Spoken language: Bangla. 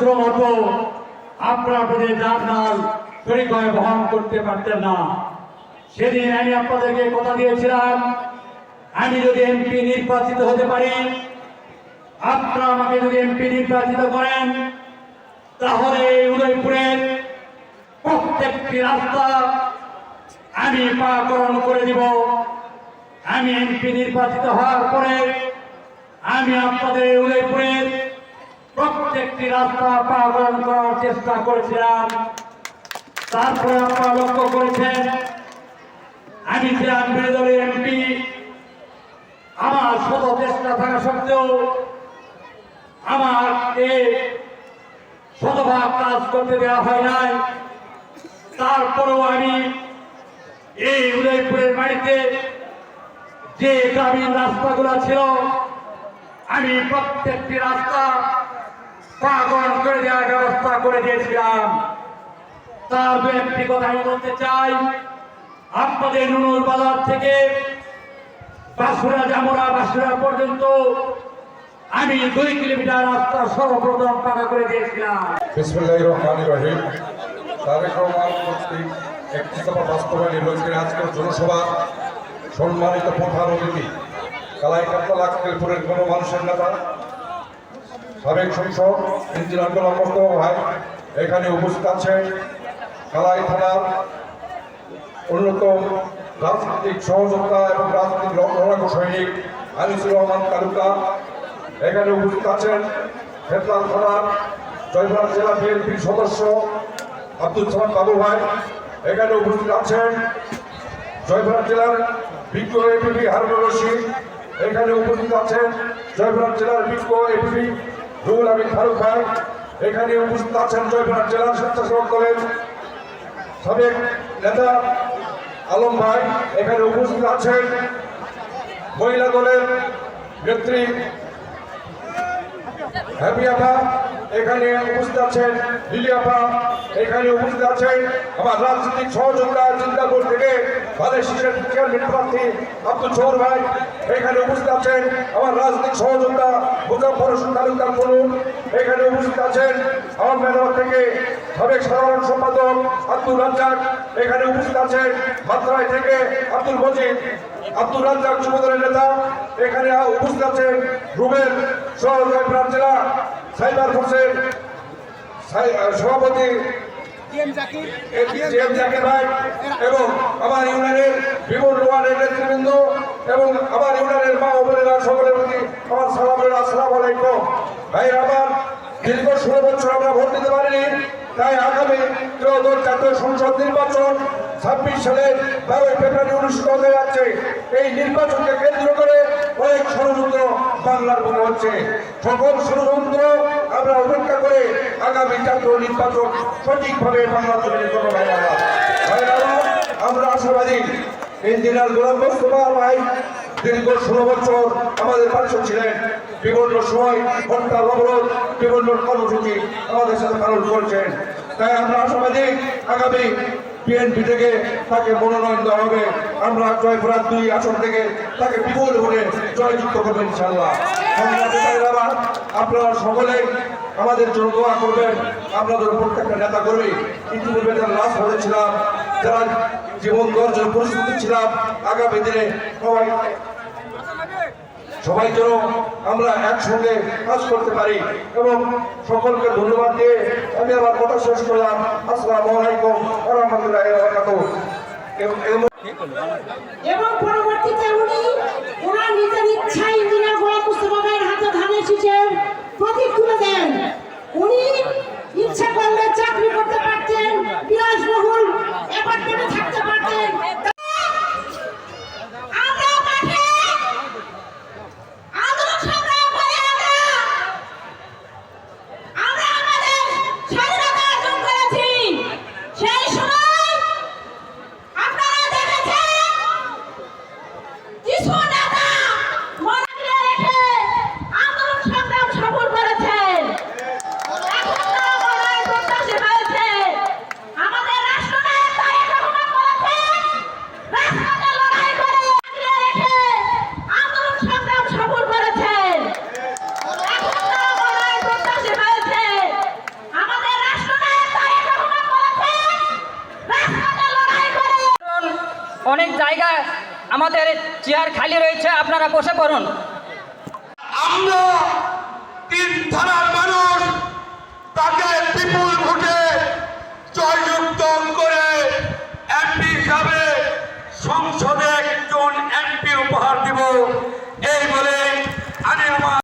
খুচরো মতো আপনাদের জানাল শরীর হয়ে বহন করতে পারতেন না। সেদিন আমি আপনাদেরকে কথা দিয়েছিলাম, আমি যদি এমপি নির্বাচিত হতে পারি, আপনারা আমাকে যদি এমপি নির্বাচিত করেন, তাহলে উদয়পুরের প্রত্যেকটি রাস্তা আমি পাকরণ করে দিব। আমি এমপি নির্বাচিত হওয়ার পরে আমি আপনাদের উদয়পুরের প্রত্যেকটি রাস্তা পাকরণ করার চেষ্টা করেছিলাম। তারপরে আপনারা লক্ষ্য করেছেন আমি ছিলাম বিরোধী এমপি, আমার শত চেষ্টা থাকা সত্ত্বেও আমার এই শতভাগ কাজ করতে দেওয়া হয় নাই। তারপরেও আমি এই উদয়পুরের বাড়িতে যে গ্রামীণ রাস্তাগুলো ছিল, আমি প্রত্যেকটি রাস্তা পাগল করে দেওয়ার ব্যবস্থা করে দিয়েছিলাম। তার দু একটি কথা আমি বলতে চাই। আপনাদের নুনুর বাজার থেকে বাসুরা জামুরা বাসুরা পর্যন্ত আমি দুই কিলোমিটার রাস্তা সর্বপ্রথম পাকা করে দিয়েছিলাম। জনসভা। সম্মানিত প্রধান অতিথি কালাই কাপ্তাল আক্কেলপুরের মানুষের নেতা সাবেক সংসদ গোলাম মোস্তফা ভাই এখানে উপস্থিত আছেন কালাই থানার অন্যতম রাজনৈতিক সহযোগিতা এবং রাজনৈতিক লড়াকু সৈনিক আনিসুর রহমান তালুকা এখানে উপস্থিত আছেন। হেতলাল থানার জয়পুরহাট জেলা বিএনপির সদস্য আব্দুল সালাম বাবু ভাই এখানে উপস্থিত আছেন। জয়পুরহাট জেলার বিজ্ঞ এপিপি হারুনুর রশিদ এখানে উপস্থিত আছেন। জয়পুরহাট জেলার বিজ্ঞ এপিপি রুহুল আমিন ফারুক ভাই এখানে উপস্থিত আছেন জয়পুরহাট জেলার স্বেচ্ছাসেবক দলের সাবেক নেতা আলম ভাই। এখানে উপস্থিত আছেন মহিলা দলের নেত্রী হ্যাপি আপা এখানে উপস্থিত আছেন লিলি আপা, এখানে উপস্থিত আছেন আমার রাজনৈতিক সহযোগিতা চিন্তাপুর থেকে বাংলাদেশের চেয়ারম্যান প্রার্থী আব্দুল চৌর ভাই, এখানে উপস্থিত আছেন আমার রাজনৈতিক সহযোগিতা মুজাফর তালুকদার বলুন এখানে উপস্থিত আছেন আমার মেধাবাদ থেকে সাবেক সাধারণ সম্পাদক আব্দুল রাজ্জাক, এখানে উপস্থিত আছেন মাত্রায় থেকে আব্দুল মজিদ আব্দুল রাজ্জাক যুবদলের নেতা, এখানে উপস্থিত আছেন রুবেল সহ জয়পুরহাট জেলা সাইবার ফোর্সের সভাপতি এবং আমার ইউনিয়নের নেতৃবৃন্দ এবং আমার ইউনিয়নের মা ও বোনেরা সকলের প্রতি আমার সালামের আসসালাম আলাইকুম। ভাই আমার দীর্ঘ ষোলো বছর আমরা ভোট দিতে পারিনি তাই আগামী ত্রয়োদশ জাতীয় সংসদ নির্বাচন ছাব্বিশ সালের বারোই ফেব্রুয়ারি অনুষ্ঠিত হতে যাচ্ছে। এই নির্বাচনকে কেন্দ্র করে অনেক ষড়যন্ত্র বাংলার বুকে হচ্ছে। সকল ষড়যন্ত্র আমরা উপেক্ষা করে আগামী জাতীয় নির্বাচন সঠিকভাবে ভাইরা ভাইরা আমরা আশাবাদী। ইঞ্জিনিয়ার গোলাম মোস্তফা ভাই দীর্ঘ ষোলো বছর আমাদের পাশে ছিলেন। বিভিন্ন সময় ঘণ্টা অবরোধ, বিভিন্ন কর্মসূচি আমাদের সাথে পালন করছেন। তাই আমরা আশাবাদী আগামী বিএনপি থেকে তাকে মনোনয়ন দেওয়া হবে। আমরা জয়পুরার দুই আসন থেকে তাকে বিপুল ভোটে জয়যুক্ত করবেন ইনশাল্লাহ আপনারা সকলে আমাদের জন্য দোয়া করবেন। আপনাদের প্রত্যেকটা নেতা করবে ইতিপূর্বে যারা লাশ হয়েছিলাম যারা জীবন দর্জন পরিস্থিতি ছিলাম, আগামী দিনে সবাই সবাই যেন আমরা একসঙ্গে কাজ করতে পারি এবং সকলকে ধন্যবাদ দিয়ে আমি আমার কথা শেষ করলাম। আসসালামু আলাইকুম রহমতুল্লাহ এবং পরবর্তীতে উনি ওনার নিজের ইচ্ছায় গোলাপ মুস্তফা হাতে প্রতীক তুলে দেন। উনি ইচ্ছা করলে চাকরি করতে পারতেন বিলাসবহুল অ্যাপার্টমেন্টে থাকতে পারতেন আমরা মাঠে আন্দোলন সংগ্রাম করে আমরা আমরা আমাদের স্বাধীনতা অর্জন করেছি সেই সময় আপনারা দেখেছেন অনেক জায়গা আমাদের চেয়ার খালি রয়েছে, আপনারা বসে পড়ুন। আমরা তিন থানার মানুষ, তাকে বিপুল